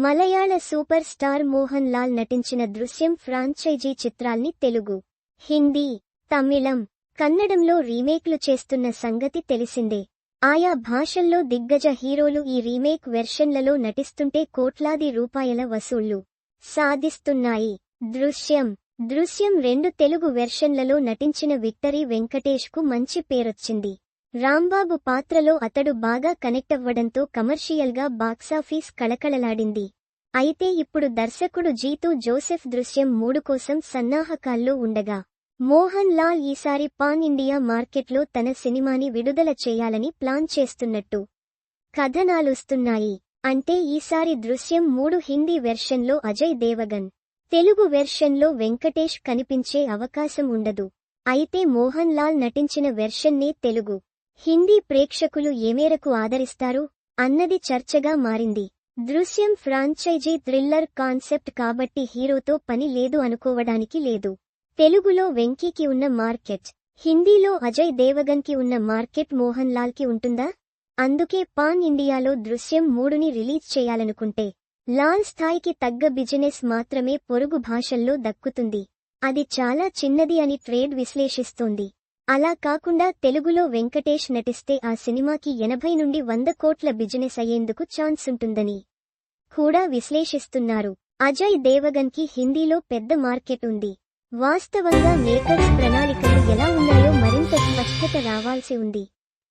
మలయాళ super star Mohan Lal నటించిన Drishyam franchise చిత్రాల్ని తెలుగు హిందీ తమిళం కన్నడంలో రీమేక్లు చేస్తున్న సంగతి తెలిసిందే. ఆయా భాషల్లో దిగ్గజ హీరోలు ఈ రీమేక్ వెర్షన్లలో నటిస్తుంటే కోట్లాది రూపాయల వసూళ్ళు సాధిస్తున్నాయి. దృశ్యం దృశ్యం రెండు తెలుగు వెర్షన్లలో నటించిన విక్టరీ వెంకటేష్కు మంచి పేరొచ్చింది. రాంబాబు పాత్రలో అతడు బాగా కనెక్ట్ అవ్వడంతో కమర్షియల్గా బాక్సాఫీస్ కళకళలాడింది. అయితే ఇప్పుడు దర్శకుడు జీతూ జోసెఫ్ దృశ్యం మూడు కోసం సన్నాహకాల్లో ఉండగా మోహన్ లాల్ ఈసారి పాన్ ఇండియా మార్కెట్లో తన సినిమాని విడుదల చేయాలని ప్లాన్ చేస్తున్నట్టు కథనాలుస్తున్నాయి. అంటే ఈసారి దృశ్యం మూడు హిందీ వెర్షన్లో అజయ్ దేవగన్ తెలుగు వెర్షన్లో వెంకటేష్ కనిపించే అవకాశం ఉండదు. అయితే మోహన్ లాల్ నటించిన వెర్షన్నే తెలుగు హిందీ ప్రేక్షకులు ఏమేరకు ఆదరిస్తారు? అన్నది చర్చగా మారింది. దృశ్యం ఫ్రాంచైజీ థ్రిల్లర్ కాన్సెప్ట్ కాబట్టి హీరోతో పని లేదు అనుకోవడానికి లేదు. తెలుగులో వెంకీకి ఉన్న మార్కెట్. హిందీలో అజయ్ దేవగన్కి ఉన్న మార్కెట్ మోహన్ లాల్కి ఉంటుందా? అందుకే పాన్ ఇండియాలో దృశ్యం మూడుని రిలీజ్ చేయాలనుకుంటే లాల్ స్థాయికి తగ్గ బిజినెస్ మాత్రమే పొరుగు భాషల్లో దక్కుతుంది. అది చాలా చిన్నది అని ట్రేడ్ విశ్లేషిస్తోంది. అలా కాకుండా తెలుగులో వెంకటేష్ నటిస్తే ఆ సినిమాకి ఎనభై నుండి వంద కోట్ల బిజినెస్ అయ్యేందుకు ఛాన్స్ ఉంటుందని కూడా విశ్లేషిస్తున్నారు. అజయ్ దేవగన్కి హిందీలో పెద్ద మార్కెట్ ఉంది. వాస్తవంగా మేకర్స్ ప్రణాళికలు ఎలా ఉన్నాయో మరింత స్పష్టత రావాల్సి ఉంది.